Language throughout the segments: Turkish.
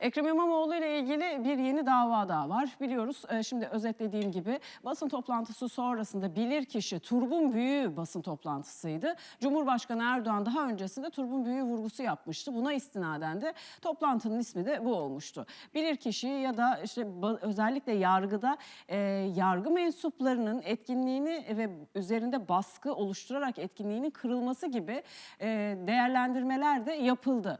Ekrem İmamoğlu ile ilgili bir yeni dava daha var. Biliyoruz e, şimdi özetlediğim gibi basın toplantısı sonrasında bilirkişi Turgun Büyü basın toplantısıydı. Cumhurbaşkanı Erdoğan daha öncesinde Turgun Büyü vurgusu yapmıştı. Buna istinaden de toplantının ismi de bu olmuştu. Bilirkişi ya da işte özellikle yargıda e, yargı mensuplarının etkinliğini ve üzerinde baskı oluşturarak etkinliğinin kırılması gibi e, değerlendirmeler de yapıldı.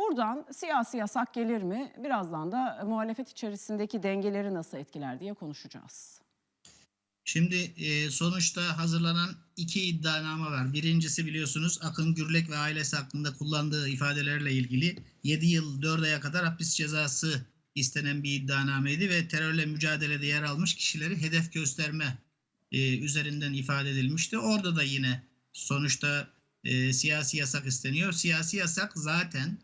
Buradan siyasi yasak gelir mi? Birazdan da muhalefet içerisindeki dengeleri nasıl etkiler diye konuşacağız. Şimdi e, sonuçta hazırlanan iki iddianame var. Birincisi biliyorsunuz Akın Gürlek ve ailesi hakkında kullandığı ifadelerle ilgili 7 yıl 4 aya kadar hapis cezası istenen bir iddianameydi ve terörle mücadelede yer almış kişileri hedef gösterme e, üzerinden ifade edilmişti. Orada da yine sonuçta e, siyasi yasak isteniyor. Siyasi yasak zaten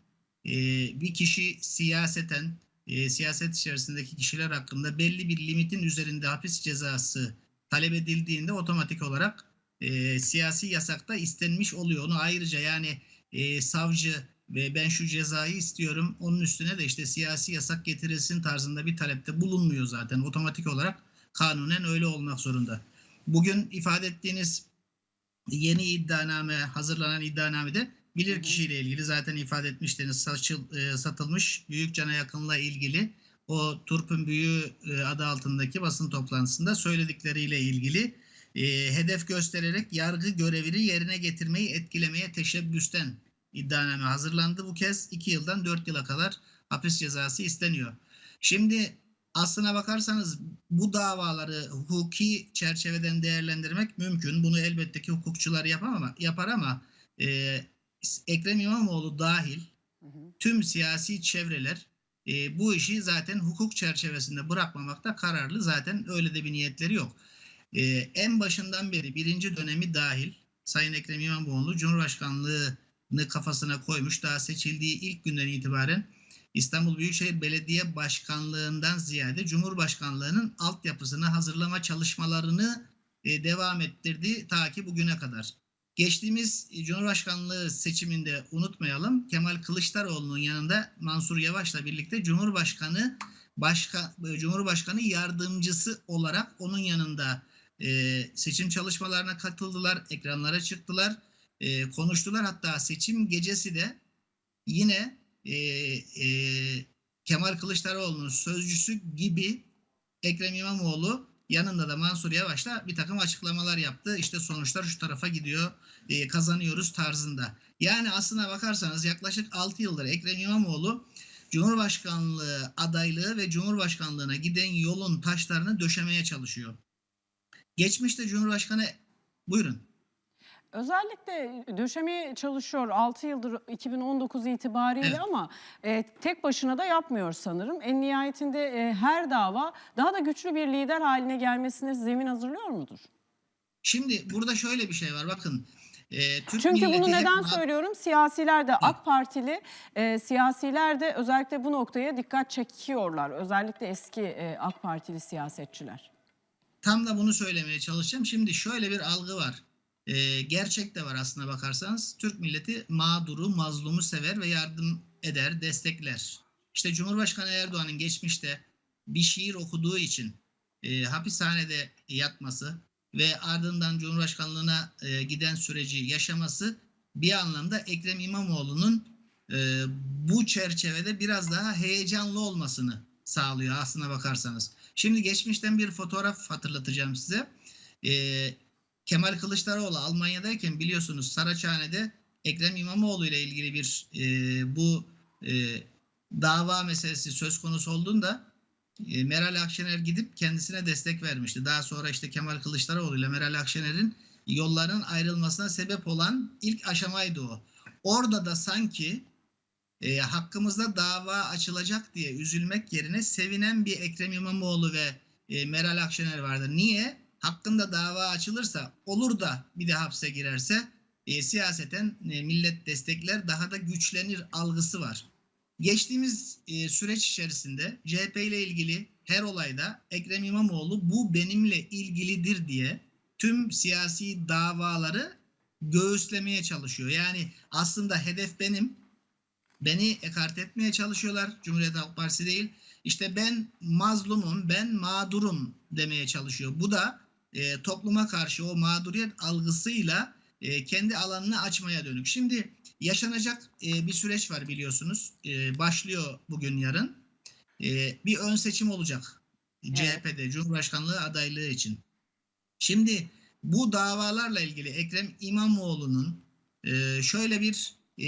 e, bir kişi siyaseten e, siyaset içerisindeki kişiler hakkında belli bir limitin üzerinde hapis cezası talep edildiğinde otomatik olarak e, siyasi yasakta istenmiş oluyor. Onu ayrıca yani e, savcı ve ben şu cezayı istiyorum onun üstüne de işte siyasi yasak getirilsin tarzında bir talepte bulunmuyor zaten. Otomatik olarak kanunen öyle olmak zorunda. Bugün ifade ettiğiniz yeni iddianame, hazırlanan iddianamede bilir kişiyle ilgili zaten ifade etmiştiniz saçıl, e, satılmış büyük cana yakınla ilgili o Turp'un büyüğü e, adı altındaki basın toplantısında söyledikleriyle ilgili e, hedef göstererek yargı görevini yerine getirmeyi etkilemeye teşebbüsten iddianame hazırlandı. Bu kez 2 yıldan 4 yıla kadar hapis cezası isteniyor. Şimdi aslına bakarsanız bu davaları hukuki çerçeveden değerlendirmek mümkün. Bunu elbette ki hukukçular yapar ama, yapar ama e, Ekrem İmamoğlu dahil tüm siyasi çevreler e, bu işi zaten hukuk çerçevesinde bırakmamakta kararlı. Zaten öyle de bir niyetleri yok. E, en başından beri birinci dönemi dahil Sayın Ekrem İmamoğlu Cumhurbaşkanlığını kafasına koymuş. Daha seçildiği ilk günden itibaren İstanbul Büyükşehir Belediye Başkanlığından ziyade Cumhurbaşkanlığının altyapısını hazırlama çalışmalarını e, devam ettirdi ta ki bugüne kadar. Geçtiğimiz Cumhurbaşkanlığı seçiminde unutmayalım Kemal Kılıçdaroğlu'nun yanında Mansur Yavaş'la birlikte Cumhurbaşkanı başka Cumhurbaşkanı yardımcısı olarak onun yanında e, seçim çalışmalarına katıldılar, ekranlara çıktılar, e, konuştular. Hatta seçim gecesi de yine e, e, Kemal Kılıçdaroğlu'nun sözcüsü gibi Ekrem İmamoğlu yanında da Mansur Yavaş'la bir takım açıklamalar yaptı. İşte sonuçlar şu tarafa gidiyor, e, kazanıyoruz tarzında. Yani aslına bakarsanız yaklaşık 6 yıldır Ekrem İmamoğlu Cumhurbaşkanlığı adaylığı ve Cumhurbaşkanlığına giden yolun taşlarını döşemeye çalışıyor. Geçmişte Cumhurbaşkanı buyurun. Özellikle döşemeye çalışıyor 6 yıldır 2019 itibariyle ama e, tek başına da yapmıyor sanırım. En nihayetinde e, her dava daha da güçlü bir lider haline gelmesine zemin hazırlıyor mudur? Şimdi burada şöyle bir şey var bakın. e, Türk Çünkü bunu hep neden ma- söylüyorum? Siyasiler de AK Partili e, siyasiler de özellikle bu noktaya dikkat çekiyorlar. Özellikle eski e, AK Partili siyasetçiler. Tam da bunu söylemeye çalışacağım. Şimdi şöyle bir algı var. Ee, gerçek de var aslına bakarsanız. Türk milleti mağduru, mazlumu sever ve yardım eder, destekler. İşte Cumhurbaşkanı Erdoğan'ın geçmişte bir şiir okuduğu için e, hapishanede yatması ve ardından Cumhurbaşkanlığına e, giden süreci yaşaması bir anlamda Ekrem İmamoğlu'nun e, bu çerçevede biraz daha heyecanlı olmasını sağlıyor aslına bakarsanız. Şimdi geçmişten bir fotoğraf hatırlatacağım size. Ee, Kemal Kılıçdaroğlu Almanya'dayken biliyorsunuz Saraçhane'de Ekrem İmamoğlu ile ilgili bir e, bu e, dava meselesi söz konusu olduğunda e, Meral Akşener gidip kendisine destek vermişti. Daha sonra işte Kemal Kılıçdaroğlu ile Meral Akşener'in yolların ayrılmasına sebep olan ilk aşamaydı o. Orada da sanki e, hakkımızda dava açılacak diye üzülmek yerine sevinen bir Ekrem İmamoğlu ve e, Meral Akşener vardı. Niye? Hakkında dava açılırsa olur da bir de hapse girerse e, siyaseten e, millet destekler daha da güçlenir algısı var. Geçtiğimiz e, süreç içerisinde CHP ile ilgili her olayda Ekrem İmamoğlu bu benimle ilgilidir diye tüm siyasi davaları göğüslemeye çalışıyor. Yani aslında hedef benim Beni ekart etmeye çalışıyorlar. Cumhuriyet Halk Partisi değil. İşte ben mazlumum, ben mağdurum demeye çalışıyor. Bu da e, topluma karşı o mağduriyet algısıyla e, kendi alanını açmaya dönük. Şimdi yaşanacak e, bir süreç var biliyorsunuz. E, başlıyor bugün yarın. E, bir ön seçim olacak. CHP'de Cumhurbaşkanlığı adaylığı için. Şimdi bu davalarla ilgili Ekrem İmamoğlu'nun e, şöyle bir e,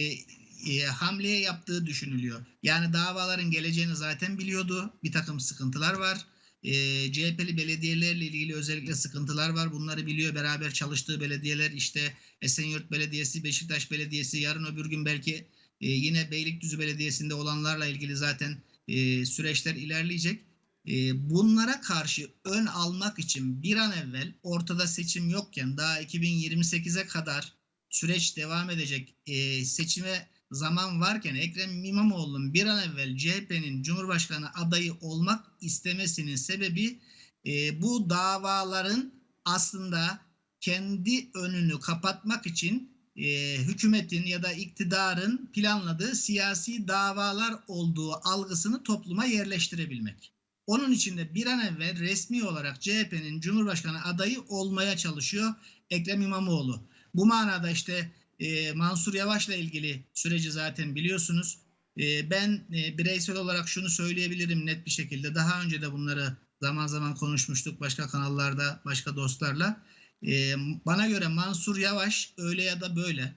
e, hamleye yaptığı düşünülüyor. Yani davaların geleceğini zaten biliyordu. Bir takım sıkıntılar var. E, CHP'li belediyelerle ilgili özellikle sıkıntılar var. Bunları biliyor. Beraber çalıştığı belediyeler işte Esenyurt Belediyesi, Beşiktaş Belediyesi, yarın öbür gün belki e, yine Beylikdüzü Belediyesi'nde olanlarla ilgili zaten e, süreçler ilerleyecek. E, bunlara karşı ön almak için bir an evvel ortada seçim yokken daha 2028'e kadar süreç devam edecek e, seçime zaman varken Ekrem İmamoğlu'nun bir an evvel CHP'nin Cumhurbaşkanı adayı olmak istemesinin sebebi e, bu davaların aslında kendi önünü kapatmak için e, hükümetin ya da iktidarın planladığı siyasi davalar olduğu algısını topluma yerleştirebilmek. Onun için de bir an evvel resmi olarak CHP'nin Cumhurbaşkanı adayı olmaya çalışıyor Ekrem İmamoğlu. Bu manada işte e, Mansur Yavaş'la ilgili süreci zaten biliyorsunuz. E, ben e, bireysel olarak şunu söyleyebilirim net bir şekilde. Daha önce de bunları zaman zaman konuşmuştuk başka kanallarda, başka dostlarla. E, bana göre Mansur Yavaş öyle ya da böyle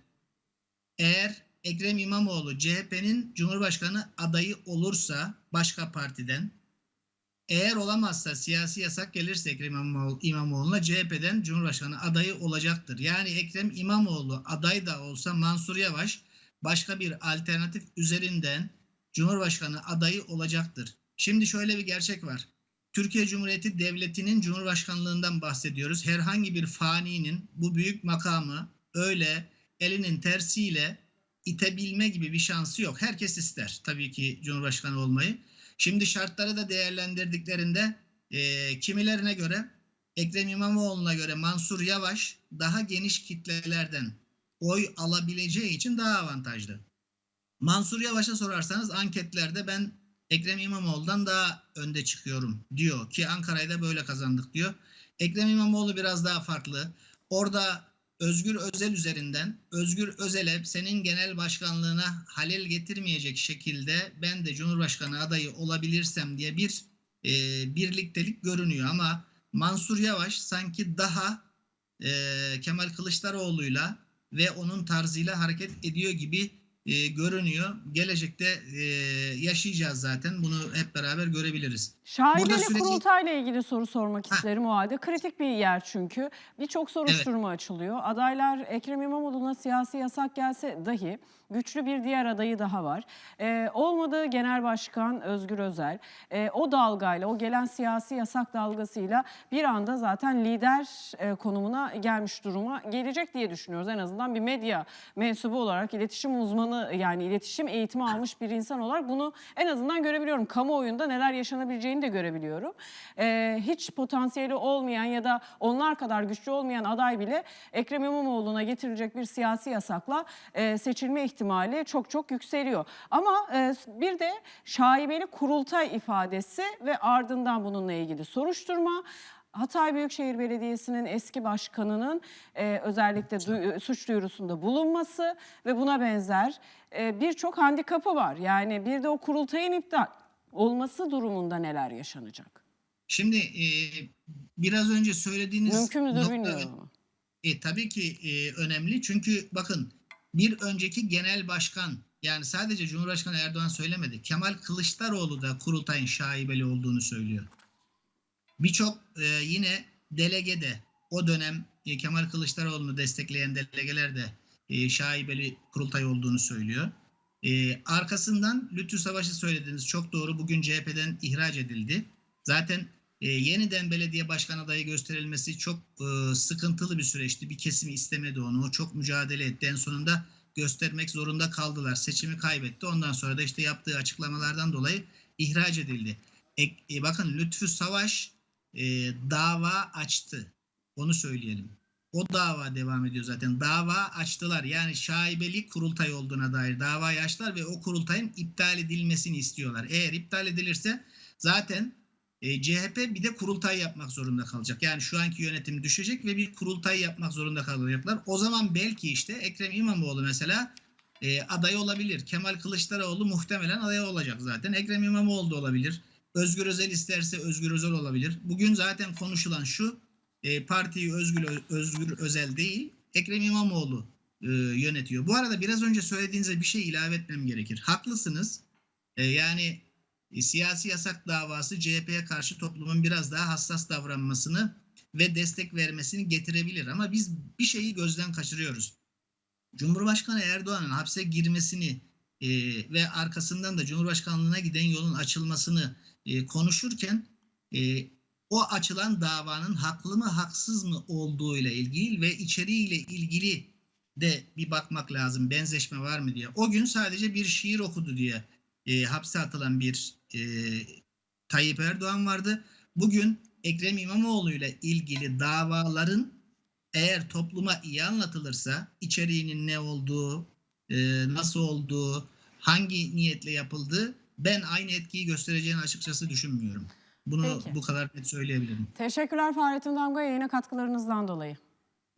eğer Ekrem İmamoğlu CHP'nin Cumhurbaşkanı adayı olursa başka partiden eğer olamazsa siyasi yasak gelirse Ekrem İmamoğlu, İmamoğlu'na CHP'den Cumhurbaşkanı adayı olacaktır. Yani Ekrem İmamoğlu aday da olsa Mansur Yavaş başka bir alternatif üzerinden Cumhurbaşkanı adayı olacaktır. Şimdi şöyle bir gerçek var. Türkiye Cumhuriyeti Devleti'nin Cumhurbaşkanlığından bahsediyoruz. Herhangi bir faninin bu büyük makamı öyle elinin tersiyle itebilme gibi bir şansı yok. Herkes ister tabii ki Cumhurbaşkanı olmayı. Şimdi şartları da değerlendirdiklerinde e, kimilerine göre Ekrem İmamoğlu'na göre Mansur Yavaş daha geniş kitlelerden oy alabileceği için daha avantajlı. Mansur Yavaş'a sorarsanız anketlerde ben Ekrem İmamoğlu'dan daha önde çıkıyorum diyor ki Ankara'yı da böyle kazandık diyor. Ekrem İmamoğlu biraz daha farklı. Orada Özgür Özel üzerinden Özgür Özel'e senin genel başkanlığına halel getirmeyecek şekilde ben de Cumhurbaşkanı adayı olabilirsem diye bir e, birliktelik görünüyor. Ama Mansur Yavaş sanki daha e, Kemal Kılıçdaroğlu'yla ve onun tarzıyla hareket ediyor gibi e, görünüyor. Gelecekte e, yaşayacağız zaten. Bunu hep beraber görebiliriz. Şaibeli süreci- kurultayla ilgili soru sormak Ha. isterim o halde. Kritik bir yer çünkü. Birçok soruşturma açılıyor. Adaylar Ekrem İmamoğlu'na siyasi yasak gelse dahi güçlü bir diğer adayı daha var. Ee, olmadığı Genel Başkan Özgür Özel. Ee, o dalgayla, o gelen siyasi yasak dalgasıyla bir anda zaten lider e, konumuna gelmiş duruma gelecek diye düşünüyoruz. En azından bir medya mensubu olarak, iletişim uzmanı yani iletişim eğitimi almış bir insan olarak bunu en azından görebiliyorum. Kamuoyunda neler yaşanabileceğini de görebiliyorum. Ee, hiç potansiyeli olmayan ya da onlar kadar güçlü olmayan aday bile Ekrem İmamoğlu'na getirilecek bir siyasi yasakla e, seçilme ihtimali çok çok yükseliyor. Ama e, bir de şaibeli kurultay ifadesi ve ardından bununla ilgili soruşturma. Hatay Büyükşehir Belediyesi'nin eski başkanının e, özellikle duy- suç duyurusunda bulunması ve buna benzer e, birçok handikapı var. Yani bir de o kurultayın iptal olması durumunda neler yaşanacak? Şimdi e, biraz önce söylediğiniz Mümkün müdür nokta- bilmiyorum ama. E, tabii ki e, önemli çünkü bakın bir önceki genel başkan yani sadece Cumhurbaşkanı Erdoğan söylemedi. Kemal Kılıçdaroğlu da kurultayın şaibeli olduğunu söylüyor. Birçok e, yine delege de o dönem e, Kemal Kılıçdaroğlu'nu destekleyen delegeler de e, şaibeli kurultay olduğunu söylüyor. E, arkasından Lütfü Savaş'ı söylediğiniz çok doğru. Bugün CHP'den ihraç edildi. Zaten e, yeniden belediye başkan adayı gösterilmesi çok e, sıkıntılı bir süreçti. Bir kesim istemedi onu. O çok mücadele etti. En sonunda göstermek zorunda kaldılar. Seçimi kaybetti. Ondan sonra da işte yaptığı açıklamalardan dolayı ihraç edildi. E, e, bakın Lütfü Savaş e, dava açtı. Onu söyleyelim. O dava devam ediyor zaten. Dava açtılar. Yani şaibeli kurultay olduğuna dair davayı açtılar ve o kurultayın iptal edilmesini istiyorlar. Eğer iptal edilirse zaten e, CHP bir de kurultay yapmak zorunda kalacak. Yani şu anki yönetim düşecek ve bir kurultay yapmak zorunda kalacaklar. O zaman belki işte Ekrem İmamoğlu mesela e, aday olabilir. Kemal Kılıçdaroğlu muhtemelen aday olacak zaten. Ekrem İmamoğlu da olabilir. Özgür Özel isterse Özgür Özel olabilir. Bugün zaten konuşulan şu e, partiyi Özgür, Özgür Özel değil Ekrem İmamoğlu e, yönetiyor. Bu arada biraz önce söylediğinize bir şey ilave etmem gerekir. Haklısınız. E, yani e, siyasi yasak davası CHP'ye karşı toplumun biraz daha hassas davranmasını ve destek vermesini getirebilir. Ama biz bir şeyi gözden kaçırıyoruz. Cumhurbaşkanı Erdoğan'ın hapse girmesini e, ve arkasından da Cumhurbaşkanlığına giden yolun açılmasını e, konuşurken e, o açılan davanın haklı mı haksız mı olduğu ile ilgili ve içeriğiyle ilgili de bir bakmak lazım. Benzeşme var mı diye. O gün sadece bir şiir okudu diye e, hapse atılan bir e, Tayyip Erdoğan vardı. Bugün Ekrem İmamoğlu ile ilgili davaların eğer topluma iyi anlatılırsa içeriğinin ne olduğu, e, nasıl olduğu, hangi niyetle yapıldığı ben aynı etkiyi göstereceğini açıkçası düşünmüyorum. Bunu Peki. bu kadar net söyleyebilirim. Teşekkürler Fahrettin Damga yayına katkılarınızdan dolayı.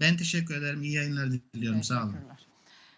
Ben teşekkür ederim. İyi yayınlar diliyorum. Sağolun. Teşekkürler.